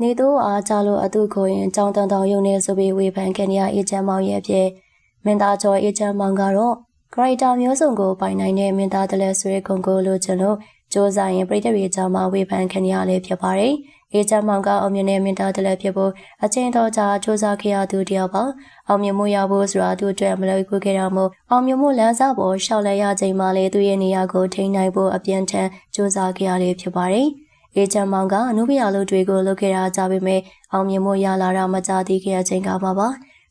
နေသူအားကြလို့အတုကိုရင်ကြောင်းတန်တောင်ရုံနေဆိုပြီးဝေဖန်ခဲ့နေရအေချမ်းမောင်ရဲ့အဖြစ်မင်းသားကျော်အေချမ်းမောင်ကတော့ဂရိုက်တာမျိုးစုံကိုပိုင်နိုင်တဲ့မင်းသားတလဲဆိုတဲ့ဂုံကိုလိုချင်လို့စ조사ရင်ပြည်သူတွေကြားမှာဝေဖန်ခံရလေဖြစ်ပါတယ်။အေချမ်းမောင်ကအောင်မြင်တဲ့မင်းသားတလဲဖြစ်ဖို့အချင်းတော်ကြာစ조사ခဲ့ရသူတယောက်ပါ။အောင်မြင်မှုရဖို့ဆိုတာသူ့အတွက်မလွယ်ကူခဲ့တာမို့အောင်မြင်မှုလမ်းစာပေါ်ရှောက်လဲရချိန်မှလေသူ့ရဲ့နေရာကိုထိန်းနိုင်ဖို့အပြင်းထန်စ조사ခဲ့ရလေဖြစ်ပါတယ်။ အေချမ်းမောင်ကအနုပညာလုပ်တွေကိုလုပ်ခဲ့တာကြပေမဲ့အောင်မြင်မှုရလာတာမကြသေးခဲ့တဲ့အချိန်ကမှပါ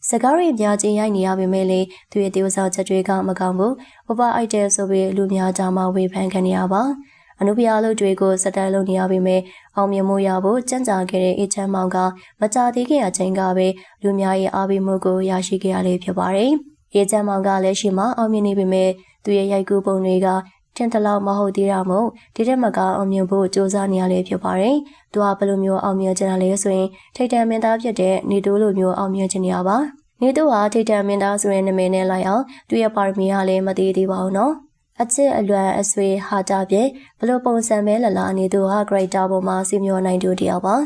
စကားရည်များချင်းရိုက်နေရပေမဲ့လေသူရဲ့တေဝဆောင်ချက်တွေကမကောင်းဘူး။ over idol ဆိုပြီးလူများကြားမှာဝေဖန်ခံနေရပါ။အနုပညာလုပ်တွေကိုစတန်လုပ်နေရပေမဲ့အောင်မြင်မှုရဖို့ကြံ့ကြာခဲ့တဲ့အေချမ်းမောင်ကမကြသေးခင်အချိန်ကပဲလူများရဲ့အားပေးမှုကိုရရှိခဲ့ရလေဖြစ်ပါတယ်။အေချမ်းမောင်ကလည်းရှိမှအောင်မြင်နေပေမဲ့သူရဲ့ရိုက်ကူးပုံတွေက တင်တလောက်မဟုတ်သေးတာမို့ဒီတက်မကအောင်မြင်ဖို့စူးစမ်းနေရလေဖြစ်ပါတယ်။သူကဘယ်လိုမျိုးအောင်မြင်ချင်တာလဲဆိုရင်ထိတ်တန့်မင်းသားဖြစ်တဲ့နေတိုးလိုမျိုးအောင်မြင်ချင်နေရပါ။နေတိုးဟာထိတ်တန့်မင်းသားဆိုတဲ့နာမည်နဲ့လိုက်အောင်သူရဲ့ပါရမီကလည်းမသေးသေးပါဘူးနော်။အချစ်အလွမ်းအဆွေဟာတာဖြင့်ဘလို့ပုံစံမဲလလာနေသူဟာ character ပေါ်မှာစီမျောနိုင်သူတယောက်ပါ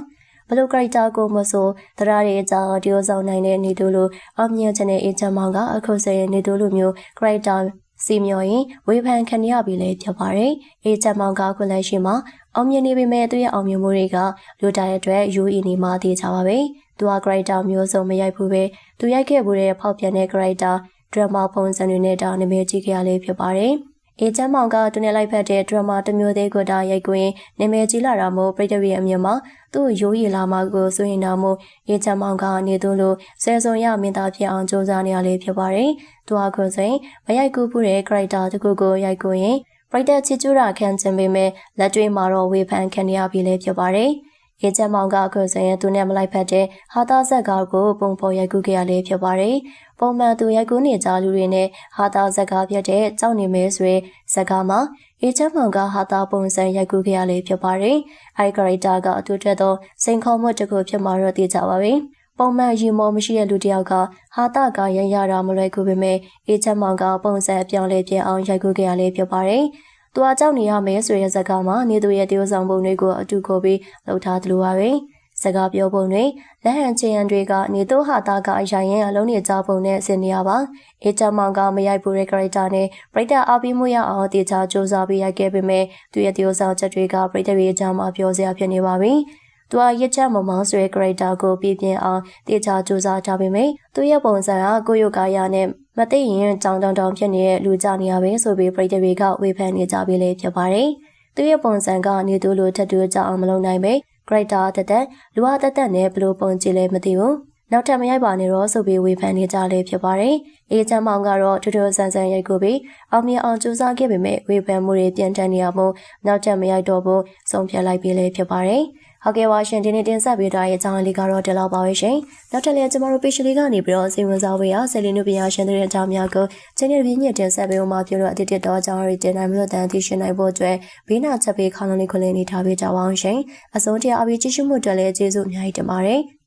ဘလို့ character ကိုမဆိုတရားတွေအကြောင်းဒီလိုဆောင်နိုင်တဲ့နေသူလိုအောင်မြင်ခြင်းနဲ့အချမ်းမောင်ကအခုဆိုရင်နေသူလိုမျိုး character စီမျောရင်ဝေဖန်ခံရပြီလေဖြစ်ပါတယ်။အေချမ်းမောင်ကခုလက်ရှိမှာအောင်မြင်နေပေမဲ့သူရဲ့အောင်မြင်မှုတွေကလူတိုင်းအတွက်ယူအီနေမှသိကြပါပဲ။သူက character မျိုးစုံမရိုက်ဘူးပဲ။သူရိုက်ခဲ့မှုတဲ့ဖောက်ပြန်တဲ့ character ဒရမာပုံစံတွေနဲ့တောင်နာမည်ကြီးခဲ့ရလေဖြစ်ပါတယ်။ အေချမ်းမောင်ကသူနဲ့လိုက်ဖက်တဲ့ဒရမာတစ်မျိုးသေးကိုတာရိုက်ကွင်းနာမည်ကြီးလာတာမို့ပရိသတ်ရဲ့အမြင်မှာသူ့ရိုးရီလာမှာကိုဆိုရင်တော့မို့အေချမ်းမောင်ကနေသူလိုဆယ်စုံရမင်းသားဖြစ်အောင်ကြိုးစားနေရလေဖြစ်ပါတယ်။သူအခုဆိုရင်မရိုက်ကူးဖို့တဲ့ character တခုကိုရိုက်ကွင်းပရိသတ်ချစ်ကျူးတာခံချင်ပေမဲ့လက်တွေ့မှာတော့ဝေဖန်ခံရပြီလေဖြစ်ပါတယ်။ ရေချမ်းမောင်ကအခုဆိုရင်သူနဲ့မလိုက်ဖက်တဲ့ဟာသားဆက်ကားကိုပုံဖော်ရိုက်ကူးခဲ့ရလေဖြစ်ပါတယ်။ပုံမှန်သူရိုက်ကူးနေကြလူတွေနဲ့ဟာသားဆက်ကားဖြစ်တဲ့ကြောက်နေမဲဆိုတဲ့ဇက်ကားမှာရေချမ်းမောင်ကဟာသားပုံစံရိုက်ကူးခဲ့ရလေဖြစ်ပါတယ်။အဲဒီ character ကအတူတက်သောစိန်ခေါ်မှုတစ်ခုဖြစ်မှာတော့သိကြပါပြီ။ပုံမှန်ရီမောမရှိတဲ့လူတစ်ယောက်ကဟာတာကရရတာမလွယ်ကူပေမဲ့အေးချက်မောင်ကပုံစံအပြောင်းလဲပြအောင်ရိုက်ကူးခဲ့ရလေဖြစ်ပါတယ်။။ သူအကြောက်နေရမယ်ဆိုတဲ့ဇာတ်ကားမှာနေသူရဲ့တရုပ်ဆောင်ပုံတွေကိုအတူကိုပြီးလှုပ်ထားသလိုပါပဲ။စကားပြောပုံတွေလက်ဟန်ချင်ရန်တွေကနေသူဟာတာကအရာရင်အလုံးနေကြပုံနဲ့ဆင်နေရပါ။အေချမောင်ကမရိုက်ဘူးတဲ့ character နဲ့ပရိသတ်အားပေးမှုရအောင်တေချာစူးစမ်းပေးရိုက်ခဲ့ပေမဲ့သူရဲ့တရုပ်ဆောင်ချက်တွေကပရိသတ်ရဲ့အကြောင်းမှာပြောစရာဖြစ်နေပါပြီ။သူကရစ်ချက်မမောင်းဆိုတဲ့ character ကိုပြပြအောင်တေချာစူးစမ်းကြပေမဲ့သူရဲ့ပုံစံကကိုယုကာယာနဲ့ မသိရင်ကြောင်တောင်တောင်ဖြစ်နေတဲ့လူကြနေရပဲဆိုပြီးပြည်သူတွေကဝေဖန်နေကြပြီလေဖြစ်ပါတယ်။သူရဲ့ပုံစံကနေသူလိုထက်တူကြအောင်မလုပ်နိုင်ပဲ character တက်တက်လူအားတက်တက်နဲ့ဘလို့ပုံကြည့်လဲမသိဘူး။ နောက်ထပ်မရိုက်ပါနဲ့တော့ဆိုပြီးဝေဖန်နေကြလေဖြစ်ပါတယ်။အေးချမ်းမောင်ကတော့ထူးထူးဆန်းဆန်းရိုက်ကိုပြီးအောင်မြင်အောင်ကြိုးစားခဲ့ပေမဲ့ဝေဖန်မှုတွေပြန်တန်းနေရမို့နောက်ထပ်မရိုက်တော့ဘူးဆုံးဖြတ်လိုက်ပြီလေဖြစ်ပါတယ်။ဟုတ်ကဲ့ပါရှင်ဒီနေ့တင်ဆက်ပေးထားတဲ့အကြောင်းလေးကတော့ဒီလောက်ပါပဲရှင်နောက်ထပ်လည်းကျမတို့ page လေးကနေပြီးတော့စိတ်ဝင်စားဖို့ရဆယ်လီနုပညာရှင်တွေတဲ့အကြောင်းများကိုချိန်နဲ့ပြည့်ညက်တင်ဆက်ပေးအောင်မှာပြုလို့အတိတ်တော့အကြောင်းတွေတင်နိုင်လို့တန်သိရှင်နိုင်ဖို့အတွက်ဘေးနာချက်ပေးခေါင်းလုံးလေးခွလင်းနေထားပေးကြပါအောင်ရှင်အစိုးရအဘိကြည့်ရှုမှုအတွက်လည်းကျေးဇူးအများကြီးတင်ပါတယ်